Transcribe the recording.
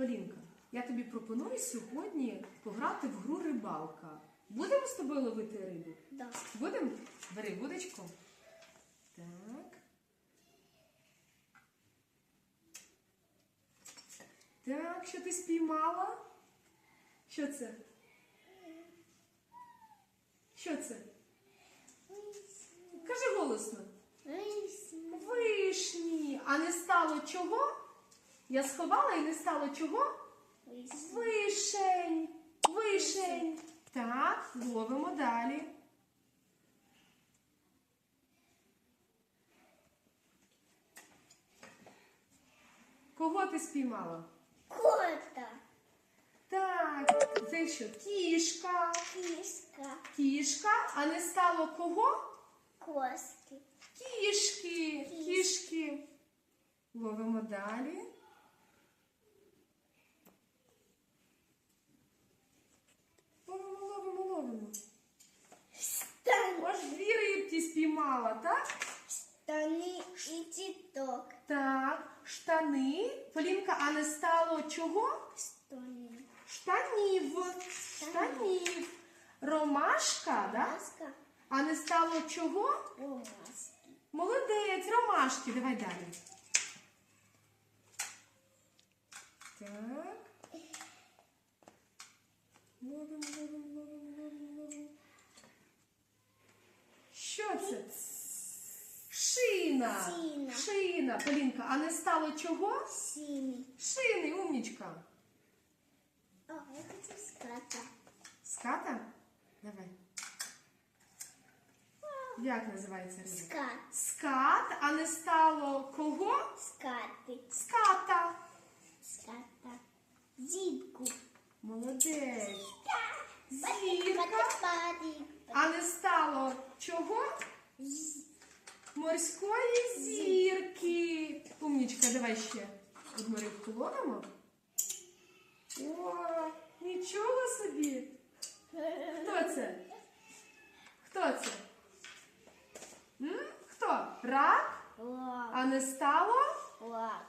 Полінка, я тобі пропоную сьогодні пограти в гру рибалка. Будемо з тобою ловити рибу? Да. Будемо? Бери вудочку. Так. Так, що ти спіймала? Що це? Що це? Кажи голосно. Вишні. А не стало чого? Я сховала і не стало чого? Вишень. Вишень. Так, ловимо далі. Кого ти спіймала? Кота. Так, це що? Кішка. Кішка. Кішка, а не стало кого? Коски. Кішки. Кішки. Ловимо далі. Ловимо, ловимо, ловимо. Штани. Аж дві рибки так? Штани і тіток. Так, штани. Полінка, а не стало чого? Штани. Штанів. Штанів. Ромашка? Маска. А не стало чого? Маски. Молодець, ромашки. Давай далі. Так. Ловимо, ловимо, ловимо, ловимо, ловимо. Що це? Шина. Шина. Шина. Полінка, а не стало чого? Сині. Шини, умнічка. О, я хочу ската. Ската? Давай. Як називається риба? Скат. Скат, а не стало кого? Скати. Ската. Ската. Зібку. Молодець. Зірка. Зірка. А не стало чого? Морської зірки. Умнічка, давай ще одну рибку ловимо. О, нічого собі. Хто це? Хто це? М? Хто? Рак? А не стало? Лака.